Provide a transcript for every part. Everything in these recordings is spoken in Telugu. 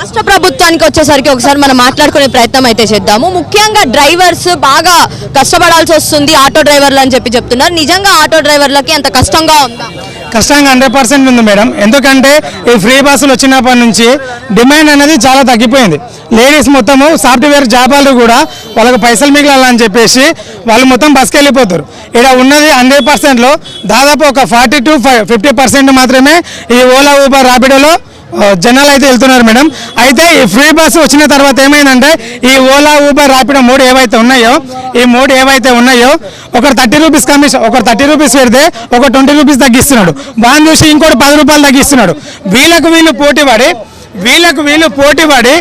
రాష్ట్ర ప్రభుత్వానికి వచ్చేసరికి ఒకసారి మనం మాట్లాడుకునే ప్రయత్నం అయితే చేద్దాము. ముఖ్యంగా డ్రైవర్స్ బాగా కష్టపడాల్సి వస్తుంది ఆటో డ్రైవర్లు అని చెప్పి చెప్తున్నారు. నిజంగా ఆటో డ్రైవర్లకి అంత కష్టంగా ఉందా? కష్టంగా హండ్రెడ్ పర్సెంట్ ఉంది మేడం. ఎందుకంటే ఈ ఫ్రీ బస్సులు వచ్చినప్పటి నుంచి డిమాండ్ అనేది చాలా తగ్గిపోయింది. లేడీస్ మొత్తము సాఫ్ట్వేర్ జాబాలు కూడా వాళ్ళకు పైసలు మిగిలాలని చెప్పేసి వాళ్ళు మొత్తం బస్కి వెళ్ళిపోతారు. ఇక్కడ ఉన్నది హండ్రెడ్ పర్సెంట్లో దాదాపు ఒక ఫార్టీ టు ఫిఫ్టీ పర్సెంట్ మాత్రమే ఈ ఓలా ఊబర్ రాపిడోలో జనాలు అయితే వెళ్తున్నారు మేడం. అయితే ఈ ఫ్రీ బస్ వచ్చిన తర్వాత ఏమైందంటే ఈ ఓలా ఊబర్ ర్యాపిడో మూడు ఏవైతే ఉన్నాయో ఈ మూడు ఏవైతే ఉన్నాయో ఒకరు థర్టీ రూపీస్ కమిషన్ ఒక థర్టీ రూపీస్ పెడితే ఒక ట్వంటీ రూపీస్ తగ్గిస్తున్నాడు. బాగా చూసి ఇంకోటి పది రూపాయలు తగ్గిస్తున్నాడు. వీళ్ళకు వీళ్ళు పోటీ పడి వీళ్ళకు వీళ్ళు పోటీ పడి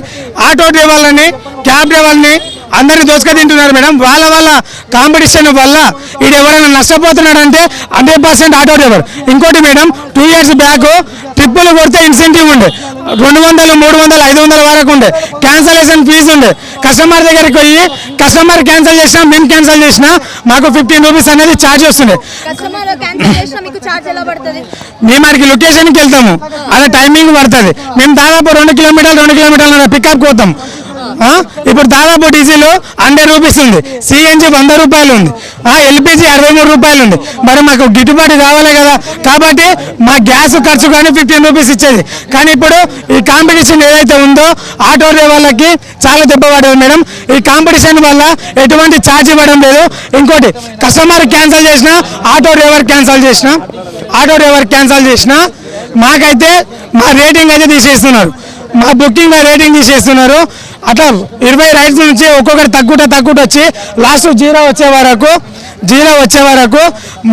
ఆటో డ్రైవర్లని క్యాబ్ డ్రైవర్ని అందరిని దోసుక తింటున్నారు మేడం. వాళ్ళ వల్ల కాంపిటీషన్ వల్ల ఇది ఎవరైనా నష్టపోతున్నాడంటే హండ్రెడ్ పర్సెంట్ ఆటో డ్రైవర్. ఇంకోటి మేడం టూ ఇయర్స్ బ్యాక్ ట్రిప్పులు కొడితే ఇన్సెంటివ్ ఉండే. రెండు వందలు మూడు వందలు ఐదు వందల వరకు ఉండే. క్యాన్సలేషన్ ఫీజు ఉండే. కస్టమర్ దగ్గరికి పోయి కస్టమర్ క్యాన్సిల్ చేసినా మేము క్యాన్సిల్ చేసినా మాకు ఫిఫ్టీన్ రూపీస్ అనేది ఛార్జ్ పడుతుంది? మేము అక్కడికి లొకేషన్కి వెళ్తాము. అదే టైమింగ్ పడుతుంది. మేము దాదాపు రెండు కిలోమీటర్లు రెండు కిలోమీటర్ల పికప్ పోతాం? ఇప్పుడు దాదాపు డీజిల్ హండ్రెడ్ రూపీస్ ఉంది. సిఎన్జి వంద రూపాయలు ఉంది. ఎల్పిజి అరవై మూడు రూపాయలు ఉంది. మరి మాకు గిట్టుబాటు కావాలి కదా. కాబట్టి మా గ్యాస్ ఖర్చు కానీ ఫిఫ్టీన్ రూపీస్ ఇచ్చేది. కానీ ఇప్పుడు ఈ కాంపిటీషన్ ఏదైతే ఉందో ఆటో డ్రైవర్లకి చాలా దెబ్బ పడేది మేడం. ఈ కాంపిటీషన్ వల్ల ఎటువంటి ఛార్జ్ ఇవ్వడం లేదు. ఇంకోటి కస్టమర్ క్యాన్సిల్ చేసినా ఆటో డ్రైవర్ క్యాన్సిల్ చేసినా ఆటో డ్రైవర్ క్యాన్సిల్ చేసినా మాకైతే మా రేటింగ్ అయితే తీసేస్తున్నారు. మా బుకింగ్ రేటింగ్ తీసేస్తున్నారు. అట్లా ఇరవై రైడ్స్ నుంచి ఒక్కొక్కటి తగ్గుట తగ్గుట వచ్చి లాస్ట్ జీరో వచ్చే వరకు జీరో వచ్చే వరకు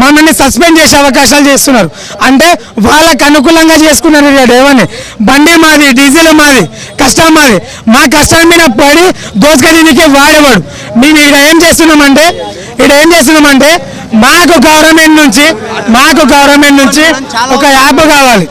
మమ్మల్ని సస్పెండ్ చేసే అవకాశాలు చేస్తున్నారు. అంటే వాళ్ళకు అనుకూలంగా చేసుకున్నారు ఏమని బండి మాది డీజిల్ మాది కష్టం మాది. మా కష్టం మీద పడి దోసుకదీనికి వాడేవాడు. మేము ఇక్కడ ఏం చేస్తున్నామంటే ఇక్కడ ఏం చేస్తున్నామంటే మాకు గవర్నమెంట్ నుంచి మాకు గవర్నమెంట్ నుంచి ఒక యాప్ కావాలి.